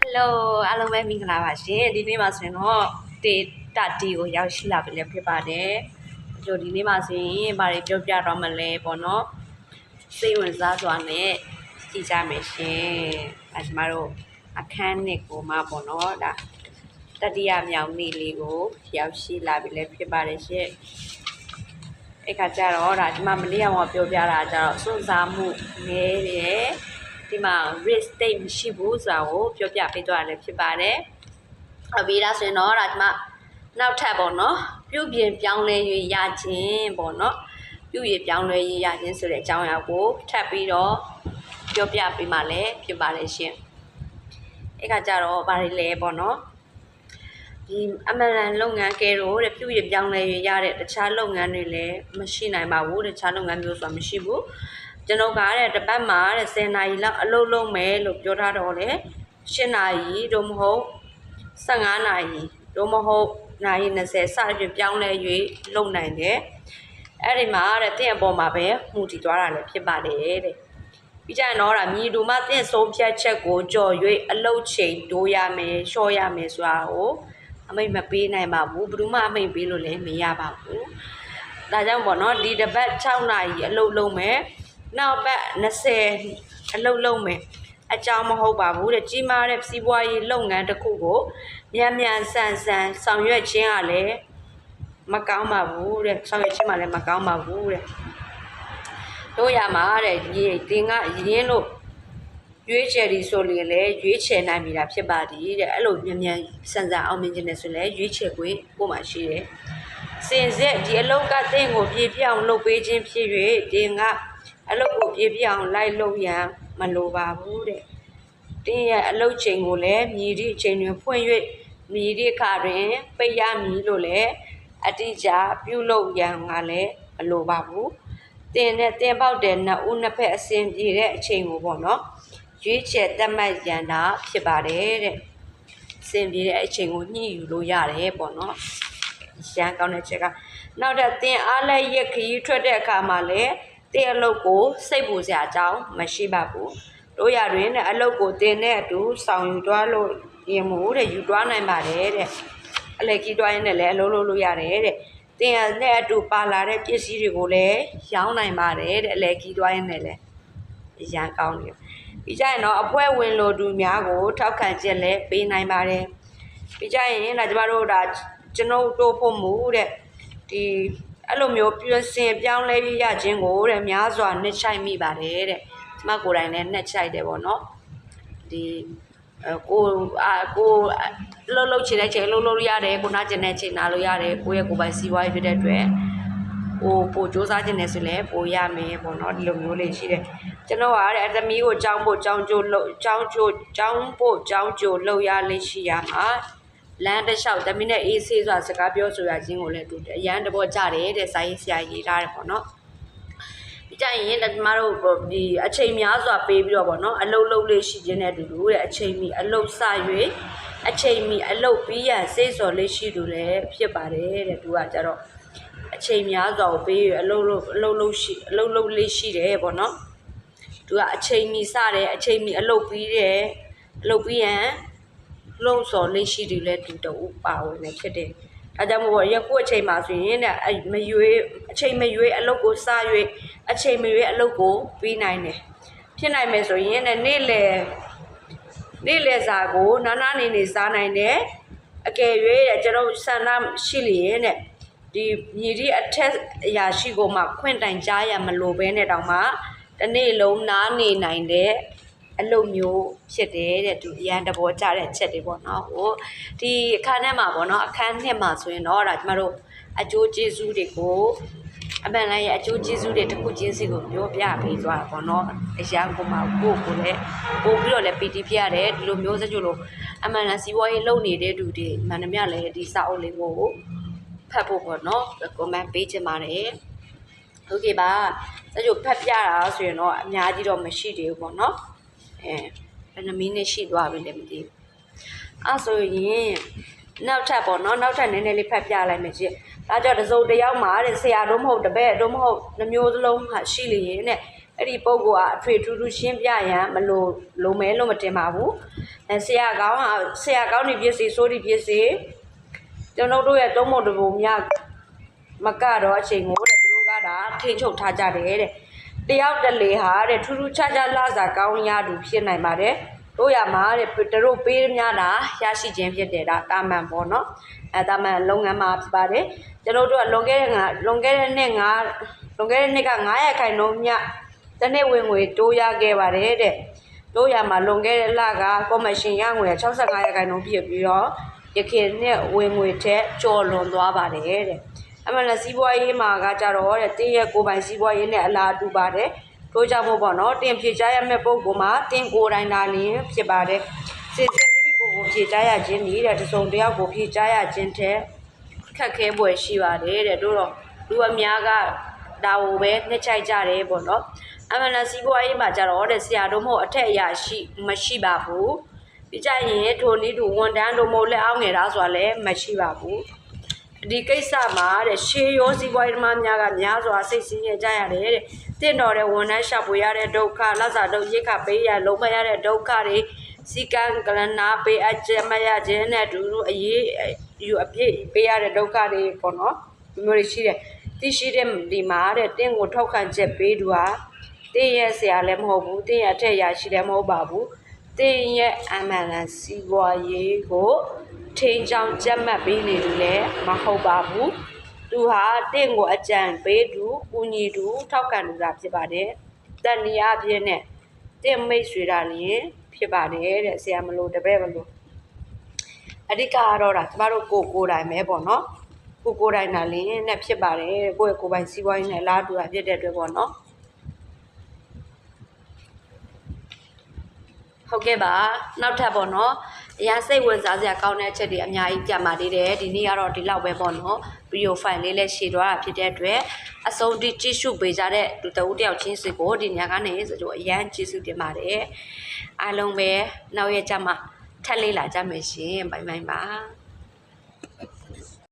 ဟယ်လိုအားလုံးပဲမင်္ဂလာပါရှင်ဒီနေ့မှာဆိုရင်တော့ဒေတာတီကိုရောက်ရှိလာပြီလည်းဖြစ်ပါတယ်အကျိုးဒီနေ့မှာဆိုရင်ဘာတွေပြောပြတော့မလဲပေါ့နော်စိတ်ဝင်စားစွာနဲ့ကြည့်ကြမယ်ရှင်အဲကျမတို့အခန်းနှစ်ကိုမှပေါ့နော်ဒါတတိယမြောင်နေ့လေးကိုရောက်ရှိလာပြီလည်းဖြစ်ပါတယ်ရှင်အဲ့ခါကျတော့ဒါဒီမှာမနေ့ကမှပြောပြတာကျတော့စွန့်စားမှုနည်းတယ် ဒီမှာ risk state မရှိဘူးဆိုတာကိုပြောပြပေးသွားတယ်ဖြစ်ပါတယ်။အပြီးဒါဆိုရင်တော့ဒါဒီမှာနောက်ထပ်ပေါ့နော်ပြုပြင်ပြောင်းလဲ၍ရခြင်းပေါ့နော်ပြုပြင်ပြောင်းလဲ၍ရခြင်းဆိုတဲ့အကြောင်းအရာကိုထပ်ပြီးတော့ပြောပြပေးမှလည်းဖြစ်ပါတယ်ရှင်။အဲ့ခါကျတော့ဗာတွေလဲပေါ့နော်ဒီအမလန်လုပ်ငန်းကဲတော့တဲ့ပြုရပြောင်းလဲရတဲ့တခြားလုပ်ငန်းတွေလည်းမရှိနိုင်ပါဘူးတခြားလုပ်ငန်းမျိုးဆိုတာမရှိဘူး ကျွန်တော်ကတဲ့တစ်ပတ်မှာတဲ့10နာရီလောက်အလုပ်လုပ်မယ်လို့ပြောထားတော့လေ10နာရီတို့မဟုတ်15နာရီတို့မဟုတ်နာရီ20စသဖြင့်ပြောင်းလဲ၍လုပ်နိုင်တယ်အဲ့ဒီမှာတဲ့တင့်အပေါ်မှာပဲမှုတည်သွားတာလည်းဖြစ်ပါတယ်တဲ့ပြီးကြရင်တော့ဒါမြည်တူမတင့်ဆုံးဖြတ်ချက်ကိုကြော်၍အလုတ်ချိန်တိုးရမယ်လျှော့ရမယ်ဆိုတာကိုအမိတ်မပေးနိုင်ပါဘူးဘယ်သူမှအမိတ်ပေးလို့လည်းမရပါဘူးဒါကြောင့်ပေါ့နော်ဒီတစ်ပတ်6နာရီအလုပ်လုပ်မယ် နောက်ပတ်20အလုပ်လုပ်မယ်အကြောင်းမဟုတ်ပါဘူးတဲ့ကြီးမားတဲ့စီးပွားရေးလုပ်ငန်းတစ်ခုကိုမြန်မြန်ဆန်ဆန်ဆောင်ရွက်ခြင်းကလည်းမကောင်းပါဘူးတဲ့ဆောင်ရွက်ခြင်းမှလည်းမကောင်းပါဘူးတဲ့တို့ရမှာတဲ့ဒီတင်ကရင်းလို့ရွေးချယ်ဒီဆိုရင်လည်းရွေးချယ်နိုင်ပြီတာဖြစ်ပါသည်တဲ့အဲ့လိုမြန်မြန်ဆန်ဆန်အောင်မြင်ခြင်းနဲ့ဆိုရင်လည်းရွေးချယ်ခွင့်ကိုမှရှိတယ်စင်စစ်ဒီအလုတ်ကတင့်ကိုပြေပြအောင်လုပ်ပေးခြင်းဖြစ်၍တင်က အလုတ်ကိုပြေပြအောင်လိုက်လုပ်ရန်မလိုပါဘူးတဲ့တင်းရဲ့အလုတ်ချိန်ကိုလည်းမြည်သည့်အချိန်တွင်ဖွင့်၍မြည်သည့်အခါတွင်ပိတ်ရမည်လို့လည်းအတိအကျပြုလုပ်ရန်ကလည်းမလိုပါဘူးတင်နဲ့တင်ပေါက်တဲ့နှစ်ဦးနှစ်ဖက်အစဉ်ပြေတဲ့အချိန်ကိုပေါ့နော်ရွေးချယ်တတ်မှတ်ရန်တာဖြစ်ပါတယ်တဲ့စင်ပြေတဲ့အချိန်ကိုညှိယူလို့ရတယ်ပေါ့နော်ရန်ကောင်းတဲ့ချက်ကနောက်တော့တင်အားလည်းရက်ခရီးထွက်တဲ့အခါမှာလည်း တင်အလုပ်ကိုစိတ်ပူစရာအကြောင်းမရှိပါဘူးတို့ရတွင်တဲ့အလုပ်ကိုတင်တဲ့အတူဆောင်ယူသွားလို့ရင်မို့တဲ့ယူသွားနိုင်ပါတယ်တဲ့အလက်ကြီးသွားရင်လည်းအလုပ်လုပ်လို့ရတယ်တဲ့တင်ရတဲ့အတူပါလာတဲ့ပစ္စည်းတွေကိုလည်းရောင်းနိုင်ပါတယ်တဲ့အလက်ကြီးသွားရင်လည်းအရန်ကောင်းတယ်ပြီးကြရင်တော့အဖွဲဝင်လိုသူများကို ထောက်ခံချက်လည်းပေးနိုင်ပါတယ်ပြီးကြရင်ဒါကျမတို့ဒါကျွန်ုပ်တို့ဖို့မှုတဲ့ဒီ အဲ့လိုမျိုးပြင်ဆင်ပြောင်းလဲရခြင်းကိုတဲ့များစွာနှစ်ချိုက်မိပါတယ်တဲ့ကျမကိုယ်တိုင်လည်းနှစ်ချိုက်တယ်ပေါ့နော်ဒီအဲကိုအာကိုလှုပ်လှုပ်ချင်တဲ့ချိန်လှုပ်လှုပ်ရတယ်ကိုနာကျင်တဲ့ချိန်နာလို့ရတယ်ကိုယ့်ရဲ့ကိုယ်ပိုင်စီးပွားရေးဖြစ်တဲ့အတွက်ဟိုပိုစူးစမ်းခြင်းနဲ့ဆိုလည်းပိုရမယ်ပေါ့နော်ဒီလိုမျိုးလေးရှိတယ်ကျွန်တော်ကတဲ့အသမီးကိုကြောင်းဖို့ကြောင်းကျိုးလှုပ်ကြောင်းကျိုးကြောင်းဖို့ကြောင်းကျိုးလှုပ်ရလေးရှိရမှာ လမ်းတစ်လျှောက်သမီးနဲ့အေးဆေးစွာစကားပြောဆိုရခြင်းကိုလည်းသူအရန်တဘောကြတယ်တဲ့စာရေးဆရာရေးထားတယ်ပေါ့နော်ဒီကြရင်လက်မတို့ဒီအချိန်များစွာပေးပြီးတော့ပေါ့နော်အလုတ်လုတ်လေးရှိခြင်းနဲ့အတူတူတဲ့အချိန်မီအလုတ်စ၍အချိန်မီအလုတ်ပြီးရစိတ်စော်လေးရှိသူလည်းဖြစ်ပါတယ်တဲ့သူကကြတော့အချိန်များစွာကိုပေးရအလုတ်လုတ်အလုတ်လုတ်ရှိအလုတ်လုတ်လေးရှိတယ်ပေါ့နော်သူကအချိန်မီစတယ်အချိန်မီအလုတ်ပြီးတယ်အလုတ်ပြီးရင် လုံစော်လေးရှိတယ်လည်းသူတူပါဝင်နေဖြစ်တယ်ဒါကြောင့်မို့ရခုအချိန်မှာဆိုရင်တဲ့အဲ့မရွေးအချိန်မရွေးအလုတ်ကိုစ၍အချိန်မရွေးအလုတ်ကိုပြီးနိုင်တယ်ဖြစ်နိုင်မယ်ဆိုရင်တဲ့နေ့လယ်နေ့လယ်စာကိုနာနာနေနေစားနိုင်တယ်အကယ်၍တဲ့ကျွန်တော်ဆန္ဒရှိလျင်တဲ့ဒီမြည်ဒီအထက်အရာရှိကိုမှခွင့်တိုင်ကြားရမလို့ဘဲနဲ့တောင်မှတစ်နေ့လုံးနားနေနိုင်တဲ့ အလုပ်မျိုးဖြစ်တယ်တဲ့သူအရန်တဘောကြတဲ့ချက်တွေပေါ့နော်ဟိုဒီအခန်းထဲမှာပေါ့နော်အခန်းနှစ်မှာဆိုရင်တော့ဒါကျမတို့အကျိုးကျေးဇူးတွေကိုအမှန်လိုက်ရဲ့အကျိုးကျေးဇူးတွေတစ်ခုချင်းစီကိုပြောပြပေးသွားတာပေါ့နော်အရာကိုမှကိုယ့်ကိုလည်းပို့ပြီးတော့လည်းပီတီဖြစ်ရတယ်ဒီလိုမျိုးစကြလို့အမှန်လန်စီးပွားရေးလုပ်နေတဲ့သူတွေမှန်သမျှလည်းဒီစာအုပ်လေးကိုဖတ်ဖို့ပေါ့နော် comment ပေးချင်ပါတယ်โอเคပါစကြဖတ်ပြတာဆိုရင်တော့အများကြီးတော့မရှိသေးဘူးပေါ့နော် အဲဘယ်နှမိနစ်ရှိသွားပြီလဲမသိဘူးအဲဆိုရင်နောက်ထပ်ပေါ့နော်နောက်ထပ်နည်းနည်းလေးဖတ်ပြလိုက်မယ်ချင်းဒါကြောင့်တစုံတစ်ယောက်မှာတဲ့ဆရာတို့မဟုတ်တပည့်တို့မဟုတ်နှမျိုးစလုံးဟာရှိလျင်တဲ့အဲ့ဒီပုံကအထွေထူးထူးရှင်းပြရန်မလို့လုံးမဲလို့မတင်ပါဘူးအဲဆရာကောင်းကဆရာကောင်းနေပြည့်စီစိုးဒီပြည့်စီကျွန်တော်တို့ရဲ့သုံးဖို့တပုံများမကတော့အချိန်ကိုတဲ့သူတို့ကဒါထိန်ချုပ်ထားကြတယ်တဲ့ တယောက်တလေဟာတဲ့ထူးထူးခြားခြားလာစားကောင်းရသူဖြစ်နိုင်ပါတယ်တို့ရမှာတဲ့သူတို့ပေးများတာရရှိခြင်းဖြစ်တယ်ဒါတာမန်ပေါ့နော်အဲတာမန်လုပ်ငန်းမှာဖြစ်ပါတယ်ကျွန်တော်တို့ကလွန်ခဲ့တဲ့ငါလွန်ခဲ့တဲ့နှစ်ငါလွန်ခဲ့တဲ့နှစ်က900ခိုင်နှုန်းမြတစ်နှစ်ဝင်ငွေတိုးရခဲ့ပါတယ်တဲ့တို့ရမှာလွန်ခဲ့တဲ့လကကော်မရှင်ရငွေ65ရာခိုင်နှုန်းပြည့်ပြီးတော့ရခင်နဲ့ဝင်ငွေထက်ကျော်လွန်သွားပါတယ်တဲ့ အမှန်လည်းစီးပွားရေးမှာကကြတော့တဲ့တင်းရဲ့ကိုယ်ပိုင်စီးပွားရေးနဲ့အလားတူပါတယ်တို့ကြောင့်မို့ပေါ့နော်တင်ဖြေချရမယ့်ပုံကမှာတင်ကိုယ်တိုင်လာလင်းဖြစ်ပါတယ်စင်စင်မိမိကိုယ်ကိုဖြေချရခြင်းနေတဲ့တစုံတစ်ယောက်ကိုဖြေချရခြင်းတဲ့ခက်ခဲပွဲရှိပါတယ်တဲ့တို့တော့လူအများကဒါကိုပဲနှစ်ချိုက်ကြတယ်ပေါ့နော်အမှန်လည်းစီးပွားရေးမှာကြတော့တဲ့ဆရာတို့မို့အထက်အရာရှိမရှိပါဘူးပြီးကြရင်ထိုနည်းတူဝန်တန်းတို့မို့လက်အောက်ငယ်သားဆိုတာလည်းမရှိပါဘူး ဒီကိစ္စမှာတဲ့ရှေးရောစီးပွားရေးသမားများကများစွာစိတ်ဆင်းရဲကြရတယ်တဲ့တင့်တော်တဲ့ဝန်ထမ်းရှာဖွေရတဲ့ဒုက္ခလက်စာဒုက္ခရိက္ခပေးရလုံးမရတဲ့ဒုက္ခတွေစီကံကလနာပေးအပ်ချက်မရခြင်းနဲ့အတူတူအရေးယူအပြည့်ပေးရတဲ့ဒုက္ခတွေပေါ့နော်ဒီမျိုးတွေရှိတယ်သိရှိတဲ့ဒီမှာတဲ့တင့်ကိုထောက်ခံချက်ပေးသူဟာတင်းရဲ့ဆရာလည်းမဟုတ်ဘူးတင်းရဲ့အထက်အရာရှိလည်းမဟုတ်ပါဘူးတင်းရဲ့အမှန်တန်စီးပွားရေးကို ထိန်ချောင်ကြက်မှတ်ပေးနေသူလည်းမဟုတ်ပါဘူးသူဟာတင့်ကိုအကြံပေးသူကူညီသူထောက်ခံသူသာဖြစ်ပါတယ်တန်နီအပြည့်နဲ့တင့်မိတ်ဆွေတာလျင်ဖြစ်ပါတယ်တဲ့ဆရာမလို့တပည့်မလို့အဓိကကတော့ဒါကျမတို့ကိုကိုယ်တိုင်ပဲပေါ့နော်ကိုကိုယ်တိုင်တာလျင်နဲ့ဖြစ်ပါတယ်တဲ့ကိုယ့်ရဲ့ကိုယ်ပိုင်စီးပွားရေးနဲ့အလားတူတာဖြစ်တဲ့အတွက်ပေါ့နော်ဟုတ်ကဲ့ပါနောက်ထပ်ပေါ့နော် အရာစိတ်ဝင်စားစရာကောင်းတဲ့အချက်တွေအများကြီးကြံပါသေးတယ်ဒီနေ့ကတော့ဒီလောက်ပဲပေါ့နော်ဗီဒီယိုဖိုင်လေးလည်းရှည်သွားတာဖြစ်တဲ့အတွက်အဆုံးထိကြည့်ရှုပေးကြတဲ့လူတဦးတယောက်ချင်းစီကိုဒီညကနေဆိုတော့အရန်ကျေးဇူးတင်ပါတယ်အားလုံးပဲနောက်ရက်ကြမှာထပ်လေးလာကြမယ်ရှင်ဘိုင်ဘိုင်ပါ